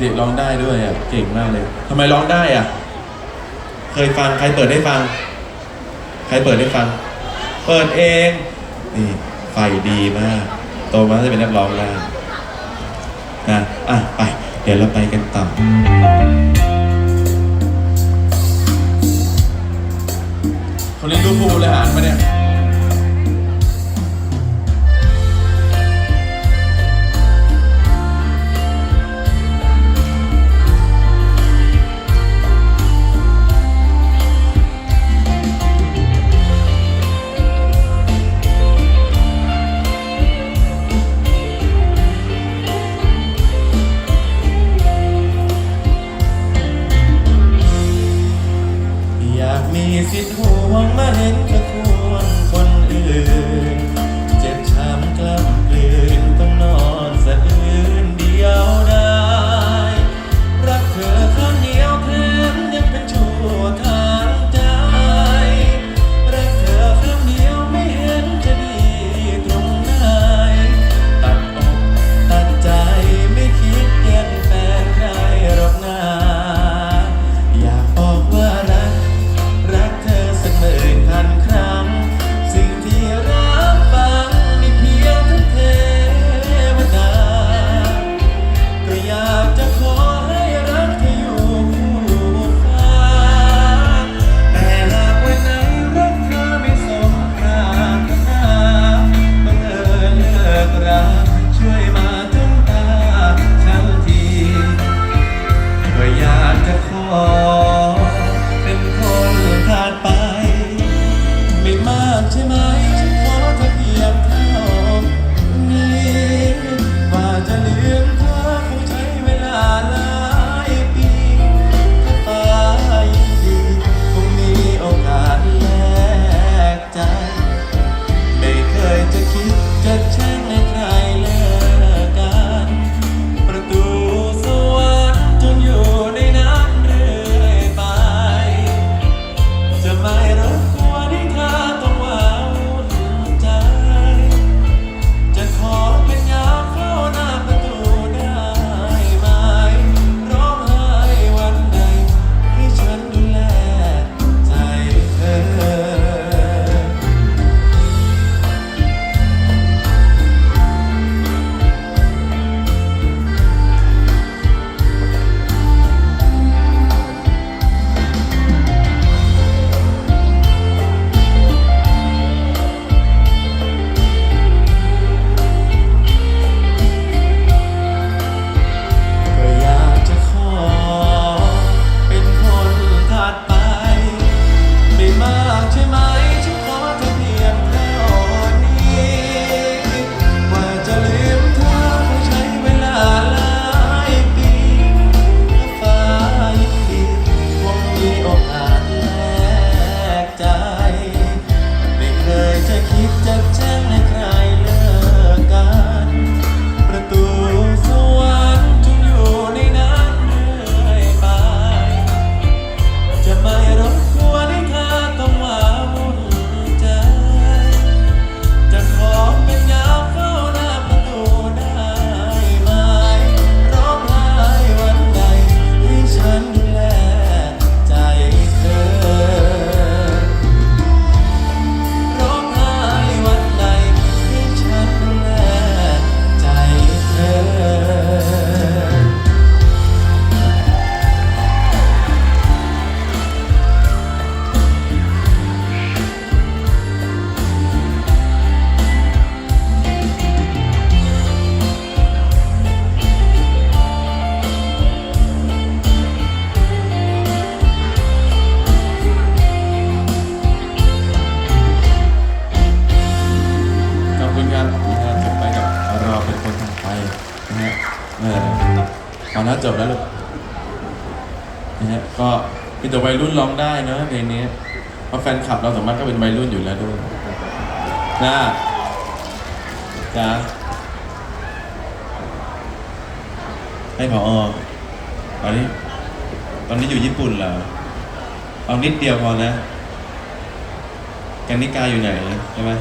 เด็กๆร้องได้ด้วยอะเก่งมากเลยทำไมร้องได้อะ เคยฟังใครเปิดให้ฟัง ใครเปิดให้ฟัง เปิดเองนี่ไฟดีมาก โตมาจะเป็นนักร้องได้นะอะไป เดี๋ยวเราไปกันต่อ Tried to keep that time แล้วจบแล้วลูกนะฮะก็มีแต่วัยรุ่นร้องได้เนอะเพลงนี้ เพราะแฟนคลับเราสามารถก็เป็นวัยรุ่นอยู่แล้วด้วยนะจ้าให้พอตอนนี้ ตอนนี้อยู่ญี่ปุ่นเหรอเอานิดเดียวพอนะกันนิกาอยู่ไหนใช่ไหม